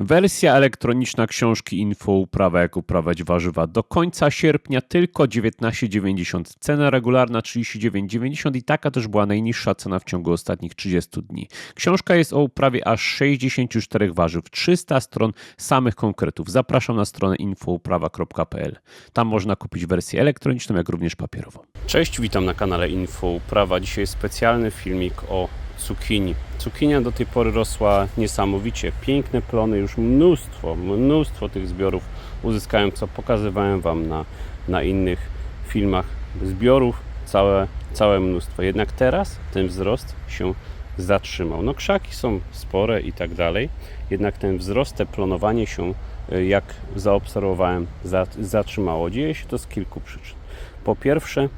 Wersja elektroniczna książki info uprawa jak uprawiać warzywa do końca sierpnia tylko 19,90. Cena regularna 39,90 i taka też była najniższa cena w ciągu ostatnich 30 dni. Książka jest o uprawie aż 64 warzyw, 300 stron samych konkretów. Zapraszam na stronę infouprawa.pl. Tam można kupić wersję elektroniczną, jak również papierową. Cześć, witam na kanale Info Uprawa. Dzisiaj specjalny filmik o cukinii. Cukinia do tej pory rosła niesamowicie. Piękne plony, już mnóstwo, mnóstwo tych zbiorów uzyskałem, co pokazywałem Wam na, na innych filmach. Zbiorów całe, całe mnóstwo. Jednak teraz ten wzrost się zatrzymał. No krzaki są spore i tak dalej, jednak ten wzrost, te plonowanie się, y, jak zaobserwowałem, zatrzymało. Dzieje się to z kilku przyczyn. Po pierwsze,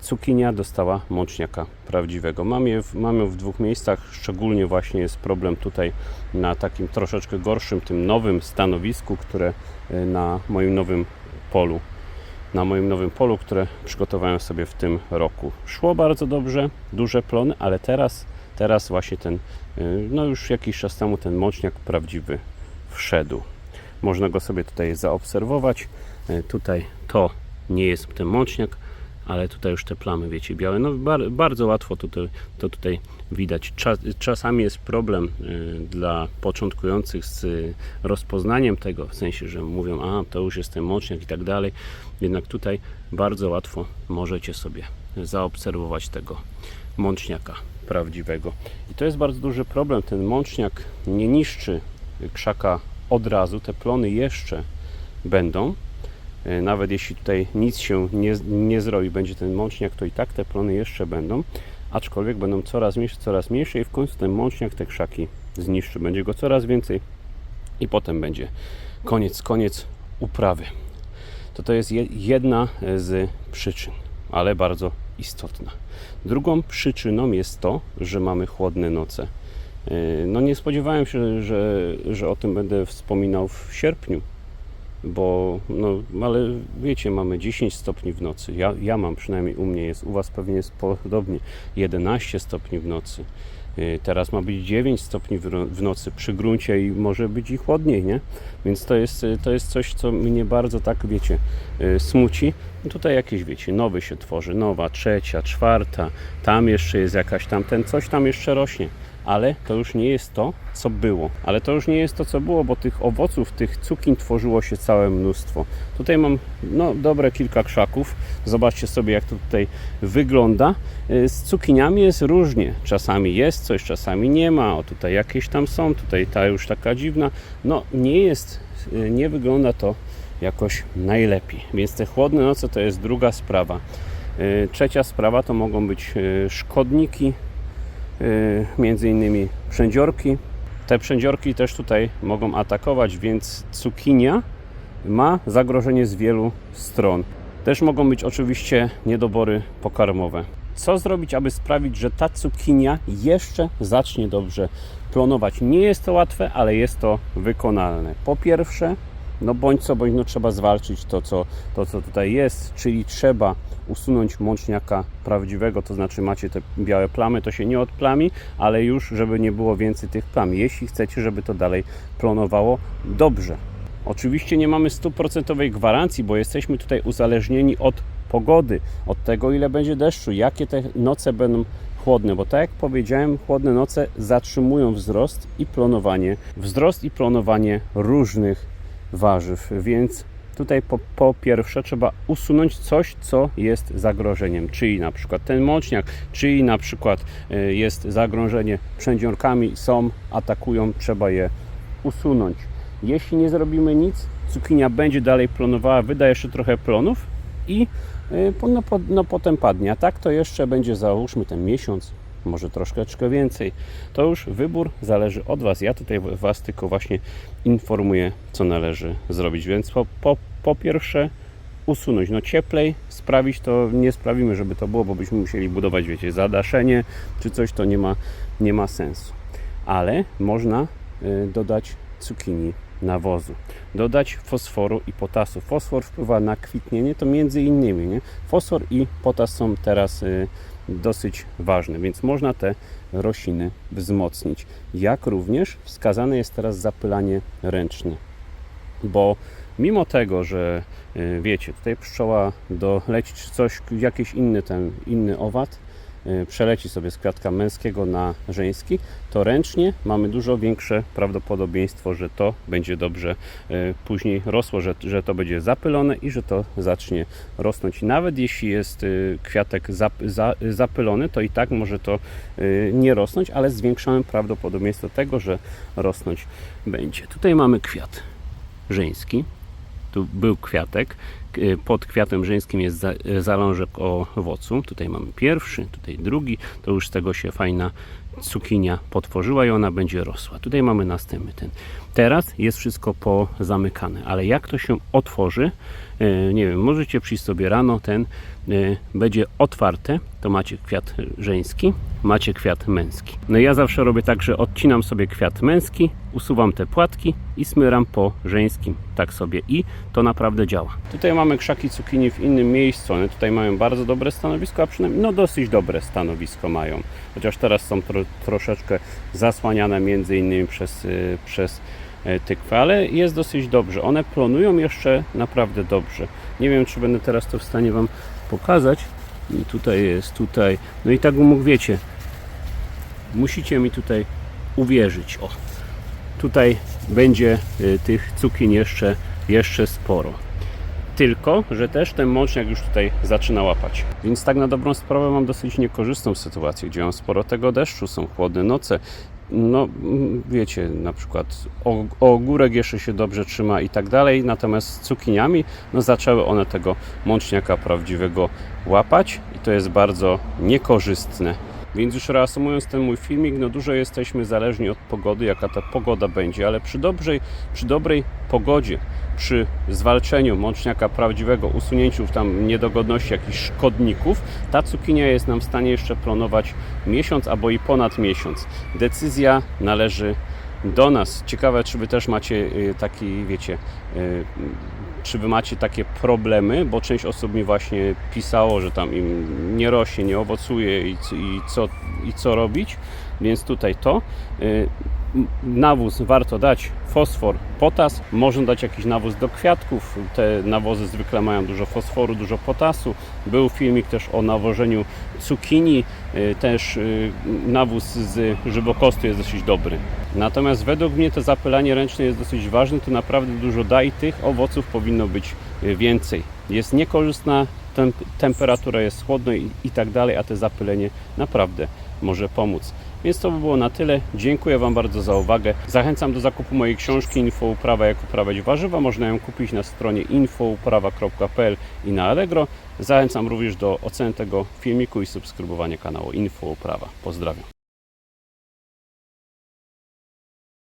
cukinia dostała mączniaka prawdziwego. Mam, je w, mam ją w dwóch miejscach, szczególnie właśnie jest problem tutaj na takim troszeczkę gorszym, tym nowym stanowisku, które y, na moim nowym polu, na moim nowym polu, które przygotowałem sobie w tym roku. Szło bardzo dobrze, duże plony, ale teraz, teraz właśnie ten, y, no już jakiś czas temu ten mączniak prawdziwy wszedł. Można go sobie tutaj zaobserwować. Tutaj to nie jest ten mączniak, ale tutaj już te plamy, wiecie, białe. No bar, bardzo łatwo tutaj, to tutaj widać. Czas, czasami jest problem y, dla początkujących z rozpoznaniem tego, w sensie, że mówią, a to już jest ten moczniak i tak dalej. Jednak tutaj bardzo łatwo możecie sobie zaobserwować tego mączniaka prawdziwego. I to jest bardzo duży problem. Ten mączniak nie niszczy krzaka od razu, te plony jeszcze będą, nawet jeśli tutaj nic się nie, nie zrobi, będzie ten mączniak, to i tak te plony jeszcze będą, aczkolwiek będą coraz mniejsze, coraz mniejsze i w końcu ten mączniak te krzaki zniszczy. Będzie go coraz więcej i potem będzie koniec, koniec uprawy. To to jest jedna z przyczyn, ale bardzo istotna. Drugą przyczyną jest to, że mamy chłodne noce. E, no nie spodziewałem się, że, że o tym będę wspominał w sierpniu, bo no, ale wiecie, mamy 10 stopni w nocy. Ja, ja mam przynajmniej u mnie jest, u Was pewnie jest podobnie 11 stopni w nocy. Y, teraz ma być 9 stopni w nocy przy gruncie i może być i chłodniej, nie? Więc to jest, y, to jest coś, co mnie bardzo tak, wiecie, y, smuci. Tutaj jakieś, wiecie, nowy się tworzy, nowa, trzecia, czwarta, tam jeszcze jest jakaś tam, ten coś tam jeszcze rośnie ale to już nie jest to, co było. Ale to już nie jest to, co było, bo tych owoców, tych cukin tworzyło się całe mnóstwo. Tutaj mam no, dobre kilka krzaków. Zobaczcie sobie, jak to tutaj wygląda. Y, z cukiniami jest różnie. Czasami jest coś, czasami nie ma. O, tutaj jakieś tam są, tutaj ta już taka dziwna. No, nie jest, y, nie wygląda to jakoś najlepiej. Więc te chłodne noce to jest druga sprawa. Y, trzecia sprawa to mogą być szkodniki, między innymi przędziorki. Te przędziorki też tutaj mogą atakować, więc cukinia ma zagrożenie z wielu stron. Też mogą być oczywiście niedobory pokarmowe. Co zrobić, aby sprawić, że ta cukinia jeszcze zacznie dobrze plonować? Nie jest to łatwe, ale jest to wykonalne. Po pierwsze, no bądź co bądź, no trzeba zwalczyć to co, to, co tutaj jest, czyli trzeba usunąć mączniaka prawdziwego, to znaczy macie te białe plamy, to się nie odplami, ale już, żeby nie było więcej tych plam, jeśli chcecie, żeby to dalej plonowało dobrze. Oczywiście nie mamy stuprocentowej gwarancji, bo jesteśmy tutaj uzależnieni od pogody, od tego ile będzie deszczu, jakie te noce będą chłodne, bo tak jak powiedziałem, chłodne noce zatrzymują wzrost i plonowanie, wzrost i plonowanie różnych warzyw, więc tutaj po, po, pierwsze trzeba usunąć coś, co jest zagrożeniem, czyli na przykład ten mączniak, czyli na przykład y, jest zagrożenie przędziorkami, są, atakują, trzeba je usunąć. Jeśli nie zrobimy nic, cukinia będzie dalej plonowała, wyda jeszcze trochę plonów i y, no, no, potem padnie, a tak to jeszcze będzie załóżmy ten miesiąc, może troszeczkę więcej. To już wybór zależy od Was. Ja tutaj Was tylko właśnie informuję, co należy zrobić. Więc po, po, po pierwsze usunąć. No cieplej sprawić to nie sprawimy, żeby to było, bo byśmy musieli budować, wiecie, zadaszenie czy coś, to nie ma, nie ma sensu. Ale można y, dodać cukinii nawozu. Dodać fosforu i potasu. Fosfor wpływa na kwitnienie, to między innymi. Nie? Fosfor i potas są teraz y, dosyć ważne, więc można te rośliny wzmocnić. Jak również wskazane jest teraz zapylanie ręczne, bo mimo tego, że y, wiecie, tutaj pszczoła doleci coś, jakiś inny ten inny owad, przeleci sobie z kwiatka męskiego na żeński, to ręcznie mamy dużo większe prawdopodobieństwo, że to będzie dobrze y, później rosło, że, że to będzie zapylone i że to zacznie rosnąć. Nawet jeśli jest y, kwiatek zap, za, zapylony, to i tak może to y, nie rosnąć, ale zwiększamy prawdopodobieństwo tego, że rosnąć będzie. Tutaj mamy kwiat żeński. Tu był kwiatek. K- Pod kwiatem żeńskim jest za- zalążek owocu. Tutaj mamy pierwszy, tutaj drugi. To już z tego się fajna cukinia potworzyła i ona będzie rosła. Tutaj mamy następny ten. Teraz jest wszystko pozamykane, ale jak to się otworzy, e, nie wiem, możecie przyjść sobie rano, ten e, będzie otwarte, to macie kwiat żeński, macie kwiat męski. No ja zawsze robię tak, że odcinam sobie kwiat męski, usuwam te płatki i smyram po żeńskim, tak sobie i to naprawdę działa. Tutaj mamy krzaki cukinii w innym miejscu, one tutaj mają bardzo dobre stanowisko, a przynajmniej no dosyć dobre stanowisko mają, chociaż teraz są troszeczkę zasłaniane między innymi przez, y, przez e, tykwę, ale jest dosyć dobrze. One plonują jeszcze naprawdę dobrze. Nie wiem, czy będę teraz to w stanie Wam pokazać. I tutaj jest, tutaj. No i tak mógł wiecie, musicie mi tutaj uwierzyć. O, tutaj będzie y, tych cukin jeszcze, jeszcze sporo. Tylko, że też ten mączniak już tutaj zaczyna łapać. Więc tak na dobrą sprawę mam dosyć niekorzystną sytuację, gdzie mam sporo tego deszczu, są chłodne noce. No, wiecie, na przykład ogórek jeszcze się dobrze trzyma i tak dalej, natomiast z cukiniami, no zaczęły one tego mączniaka prawdziwego łapać i to jest bardzo niekorzystne. Więc już reasumując ten mój filmik, no dużo jesteśmy zależni od pogody, jaka ta pogoda będzie, ale przy dobrej, przy dobrej pogodzie, przy zwalczeniu mączniaka prawdziwego, usunięciu tam niedogodności jakichś szkodników, ta cukinia jest nam w stanie jeszcze plonować miesiąc albo i ponad miesiąc. Decyzja należy do nas. Ciekawe, czy Wy też macie y, taki, wiecie, y, czy Wy macie takie problemy, bo część osób mi właśnie pisało, że tam im nie rośnie, nie owocuje i, i, co, i co robić, więc tutaj to. Nawóz warto dać fosfor, potas, można dać jakiś nawóz do kwiatków. Te nawozy zwykle mają dużo fosforu, dużo potasu. Był filmik też o nawożeniu cukinii, y, też y, nawóz z żywokostu jest dosyć dobry. Natomiast według mnie to zapylanie ręczne jest dosyć ważne, to naprawdę dużo da i tych owoców powinno być y, więcej. Jest niekorzystna, tem temperatura jest chłodna i, i tak dalej, a to zapylenie naprawdę może pomóc. Więc to by było na tyle. Dziękuję Wam bardzo za uwagę. Zachęcam do zakupu mojej książki Infouprawa jak uprawiać warzywa. Można ją kupić na stronie infouprawa.pl i na Allegro. Zachęcam również do oceny tego filmiku i subskrybowania kanału Infouprawa. Pozdrawiam.